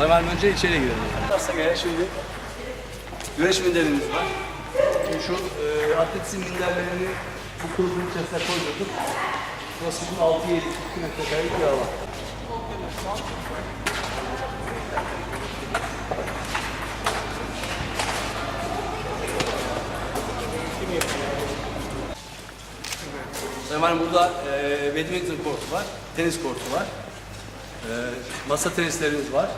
Sayın Valim önce içeri girelim. Anlarsak eğer şimdi güreş minderimiz var. Şimdi şu e, atletizm minderlerini bu grubun içerisine koyduk. Bizim 6-7 2 metrekarelik bir alan. Hemen burada e, badminton kortu var, tenis kortu var. E, masa tenislerimiz var.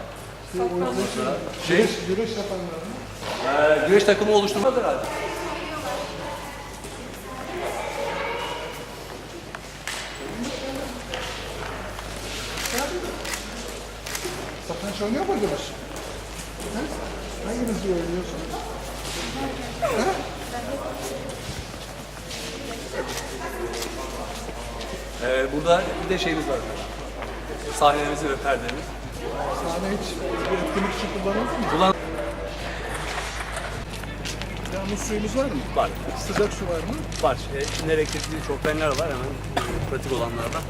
Şey, Güreş, güreş yapanlar mı? e, güreş takımı oluşturmadır herhalde. Satranç oynuyor muydunuz? Ha? Hanginiz oynuyorsunuz? E, burada bir de şeyimiz var. Sahnelerimiz ve perdemiz. Sahne hiç bir etkinlik için kullanılır mı? Kullan Yağmur suyumuz var mı? var. Sıcak su var mı? Var. E, içinde elektrikli şofbenler var hemen pratik olanlardan.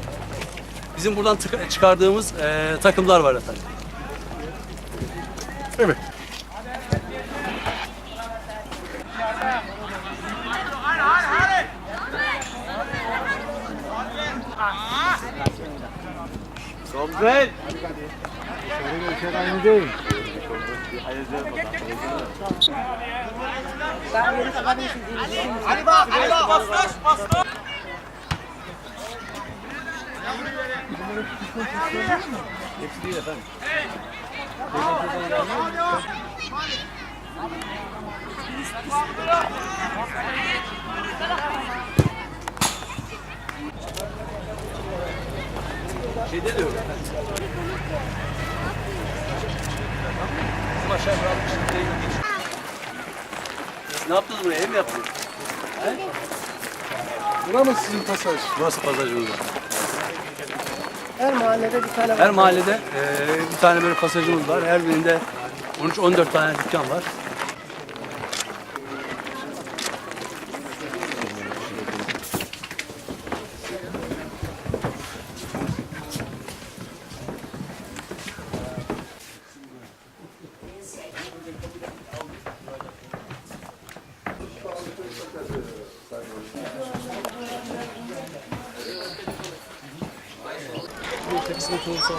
Bizim buradan çıkardığımız e, takımlar var efendim. Evet. Güzel. Sarı ülke aynı değil. Hepsi değil efendim. Şeyde aşağı ne yaptınız buraya? Ev mi yaptınız? Bura mı sizin pasaj? Burası pasajımız var. Her mahallede bir tane var. Her mahallede eee, bir tane böyle pasajımız var. Her birinde 13-14 tane dükkan var işte kısmet olursa